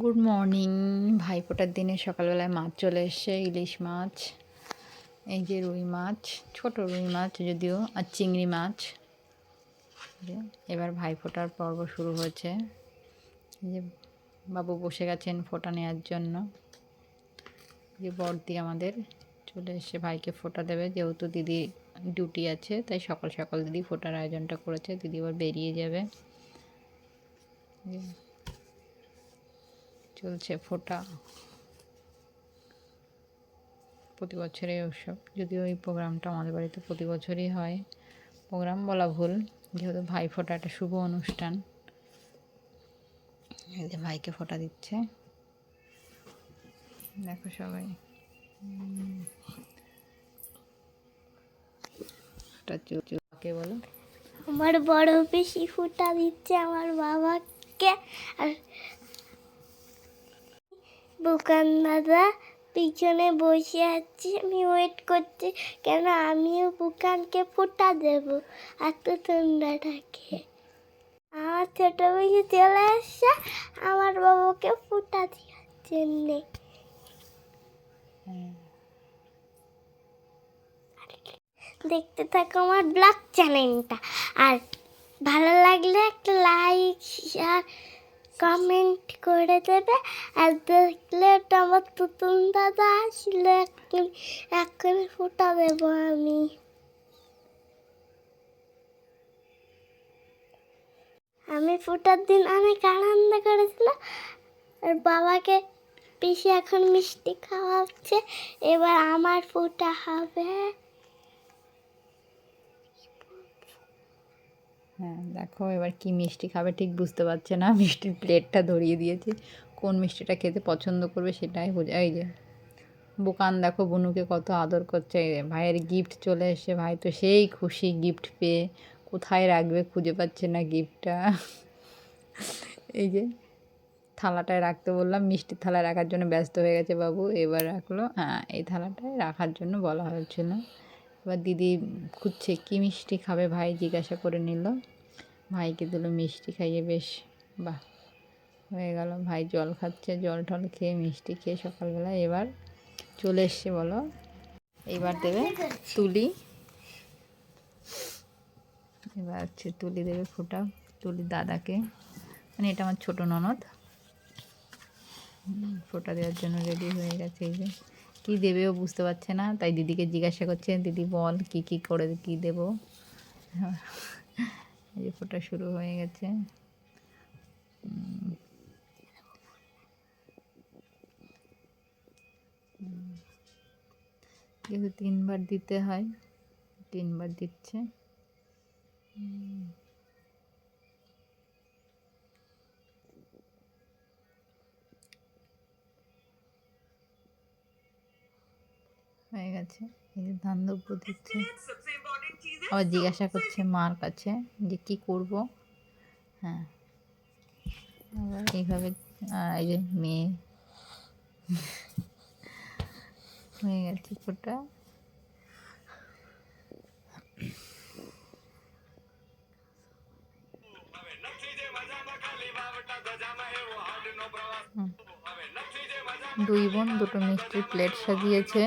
Good morning ভাইফোঁটার দিনে সকালবেলায় মাছ চলে এসছে, ইলিশ মাছ, এই যে রুই মাছ, ছোট রুই মাছ যদিও, আর চিংড়ি মাছ। এবার ভাইফোঁটার পর্ব শুরু হয়েছে। যে বাবু বসে গেছেন ফোঁটা নেওয়ার জন্য। যে বর্দি আমাদের চলে এসে ভাইকে ফোঁটা দেবে। যেহেতু দিদি ডিউটি আছে, তাই সকাল সকাল দিদি ফোটার আয়োজনটা করেছে। দিদি আবার বেরিয়ে যাবে। চলছে ফোটা। প্রতি বছরই উৎসব। যদিও এই প্রোগ্রামটা আমাদের বাড়িতে প্রতি বছরই হয়। প্রোগ্রাম বলা ভুল, যেহেতু ভাই ফোটা একটা শুভ অনুষ্ঠান। এই যে ভাইকে ফোটা দিচ্ছে। দেখো সবাই। কে বলো? আমার বড় বেশি ফুটা দিচ্ছে আমার বাবাকে। আর বুকান দাদা পিছনে বসে আছি, আমি ওয়েট করছি, কেন আমিও বুকানকে ফুটা দেব? এত ঠান্ডাটাকে আমার ছোট বেশি চলে আসছে, আমার বাবাকে ফুটা দেওয়ার জন্যে। দেখতে থাকো আমার ব্লগ চ্যানেলটা, আর ভালো লাগলে একটা লাইক আর কমেন্ট করে দেবে আর দেখলে আমার তুতুন দাদা আসলে এখন এখন ফুটা দেবো আমি। আমি ফুটার দিন অনেক আনন্দ করেছিলাম। আর বাবাকে পিসি এখন মিষ্টি খাওয়াচ্ছে, এবার আমার ফুটা হবে। হ্যাঁ দেখো এবার কি মিষ্টি খাবে ঠিক বুঝতে পারছে না। মিষ্টির প্লেটটা ধরিয়ে দিয়েছে। কোন মিষ্টিটা খেতে পছন্দ করবে সেটাই বোঝা এই যে, বোকান দেখো বনুকে কত আদর করছে। ভাইয়ের গিফট চলে এসে ভাই তো সেই খুশি গিফট পেয়ে কোথায় রাখবে খুঁজে পাচ্ছে না গিফটটা এই যে, থালাটায় রাখতে বললাম। মিষ্টির থালায় রাখার জন্য ব্যস্ত হয়ে গেছে বাবু। এবার রাখল। হ্যাঁ এই থালাটায় রাখার জন্য বলা হয়েছিল। এবার দিদি খুঁজছে, কী মিষ্টি খাবে? ভাই জিজ্ঞাসা করে নিল। ভাইকে দিল, মিষ্টি খাইয়ে বেশ। বাহ, হয়ে গেল। ভাই জল খাচ্ছে, জল টল খেয়ে মিষ্টি খেয়ে সকালবেলা এবার চলে এসছে, বলো। এবার দেবে তুলি। এবার হচ্ছে তুলি দেবে ফোটা, তুলি দাদাকে। মানে এটা আমার ছোটো ননদ। ফোটা দেওয়ার জন্য রেডি হয়ে গেছে এই যে। কী দেবেও বুঝতে পারছে না। তাই দিদিকে জিজ্ঞাসা করছে, দিদি বল কি কি করে, কি দেব? এই ফোটা শুরু হয়ে গেছে। যেহেতু তিনবার দিতে হয়, তিনবার দিচ্ছে। হয়ে গেছে। এই যে ধান দ্রব্য দিচ্ছে আবার জিজ্ঞাসা করছে মার কাছে যে কি করব? হ্যাঁ। আবার এইভাবে এই যে মেয়ে। হয়ে গেছে ফোটা দুই বোন দুটো মিষ্টির প্লেট সাজিয়েছে।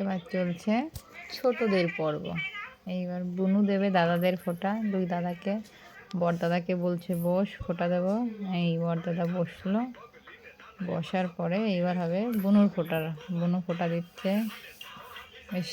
এবার চলছে ছোটদের পর্ব। এইবার বুনু দেবে দাদাদের ফোঁটা, দুই দাদাকে বর দাদাকে বলছে, বস, ফোঁটা দেব। এই বর দাদা বসল। বসার পরে এইবার হবে বুনুর ফোটার বুনু ফোঁটা দিচ্ছে। বেশ।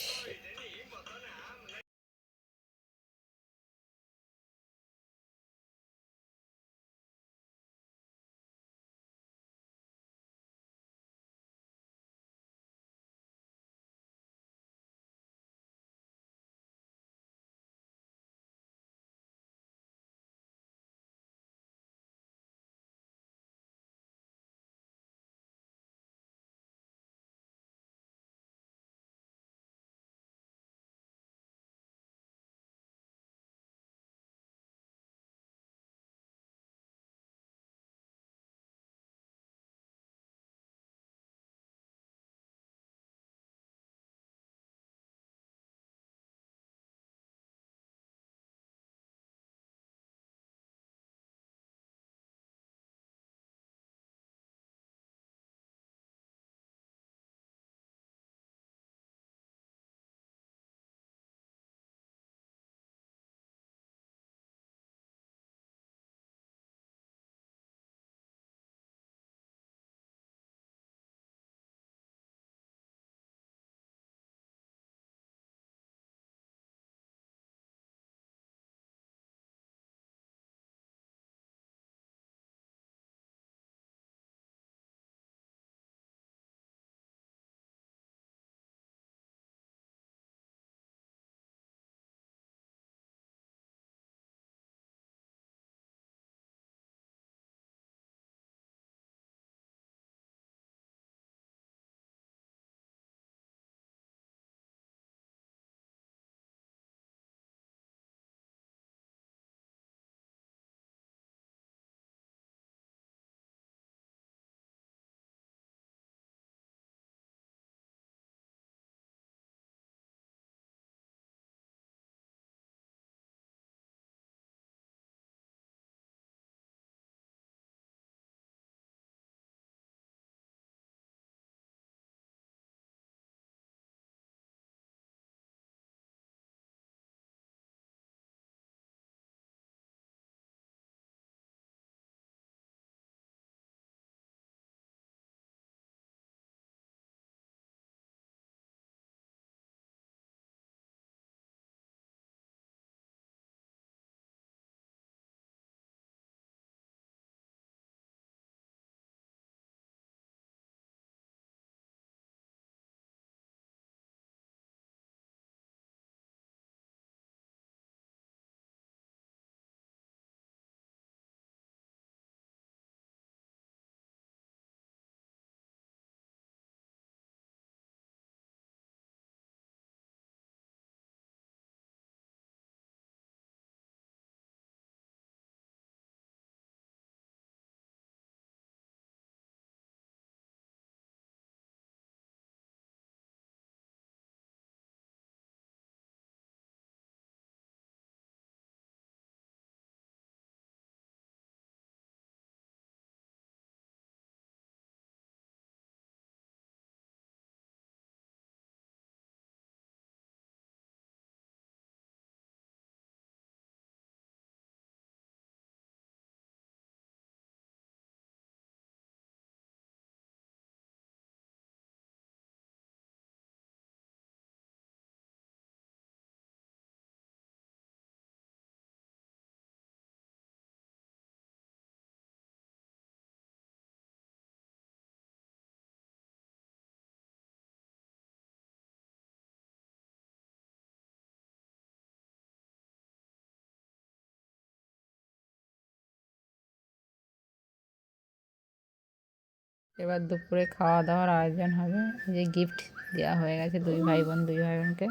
এবার দুপুরে খাওয়া দাওয়ার আয়োজন হবে। যে গিফট দেওয়া হয়ে গেছে দুই ভাই বোন দুই ভাই বোনকে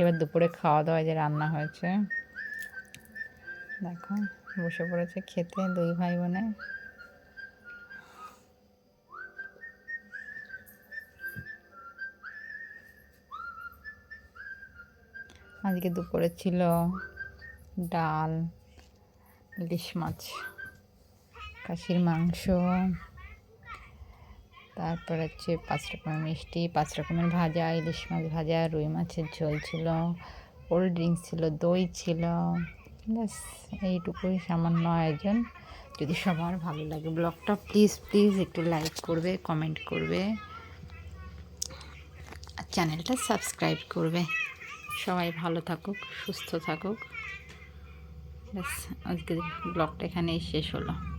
এবার দুপুরে খাওয়া দাওয়া যে রান্না হয়েছে, দেখো, বসে পড়েছে খেতে দুই ভাই বোনে আজকে দুপুরে ছিল ডাল, ইলিশ মাছ, খাসির মাংস তারপর হচ্ছে পাঁচ রকমের মিষ্টি, পাঁচ রকমের ভাজা, ইলিশ মাছ ভাজা, রুই মাছের ঝোল ছিল, কোল্ড ড্রিঙ্কস ছিল, দই ছিল। ব্যাস, এইটুকুই সামান্য আয়োজন। যদি সবার ভালো লাগে ব্লগটা, প্লিজ প্লিজ একটু লাইক করবে, কমেন্ট করবে। আর চ্যানেলটা সাবস্ক্রাইব করবে। সবাই ভালো থাকুক, সুস্থ থাকুক। ব্যাস আজকে ব্লগটা এখানেই শেষ হলো।